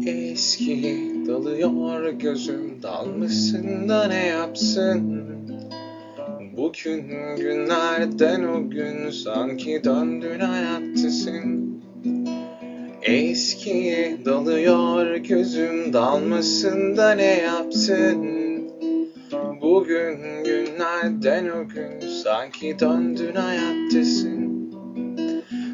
Eski dalıyor gözüm dalmışsın da ne yapsın? Bugün günlerden o gün sanki döndün hayattasın Eskiye dalıyor gözüm dalmasın da ne yapsın? Bugün günlerden o gün sanki döndün hayattasın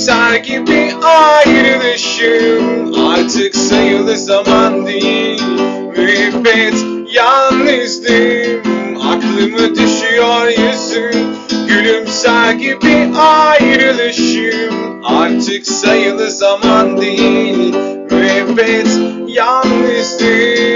Gülümser gibi ayrılışım. Artık sayılı zaman değil. Müebbet yalnızdım. Aklıma düşüyor yüzün Gülümser gibi ayrılışım. Artık sayılı zaman değil. Müebbet yalnızdım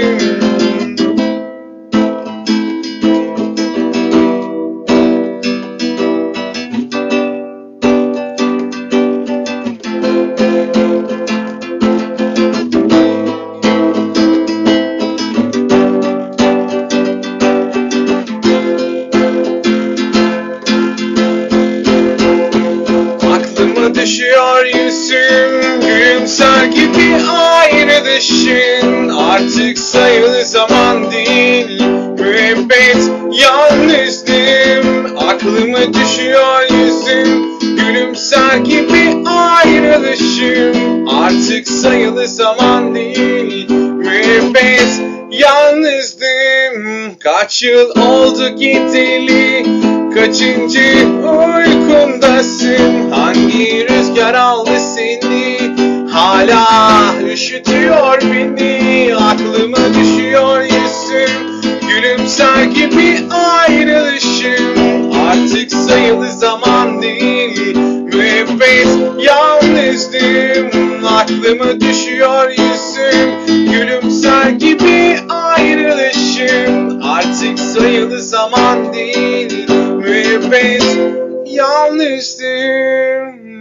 Düşüyor yüzüm Gülümser gibi ayrılışın Artık sayılı zaman değil. Müebbet yalnızdım Aklıma düşüyor yüzüm Gülümser gibi ayrılışım Artık sayılı zaman değil. Müebbet yalnızdım Kaç yıl oldu gideli? Kaçıncı uykumdasın Hangi rüzgar aldı seni Hala üşütüyor beni. Aklıma düşüyor yüzüm Gülümser gibi ayrılışım. Artık sayılı zaman değil Müebbet yalnızdım. Aklıma düşüyor yüzüm Gülümser gibi ayrılışım. Artık sayılı zaman değil Müebbet yalnızdım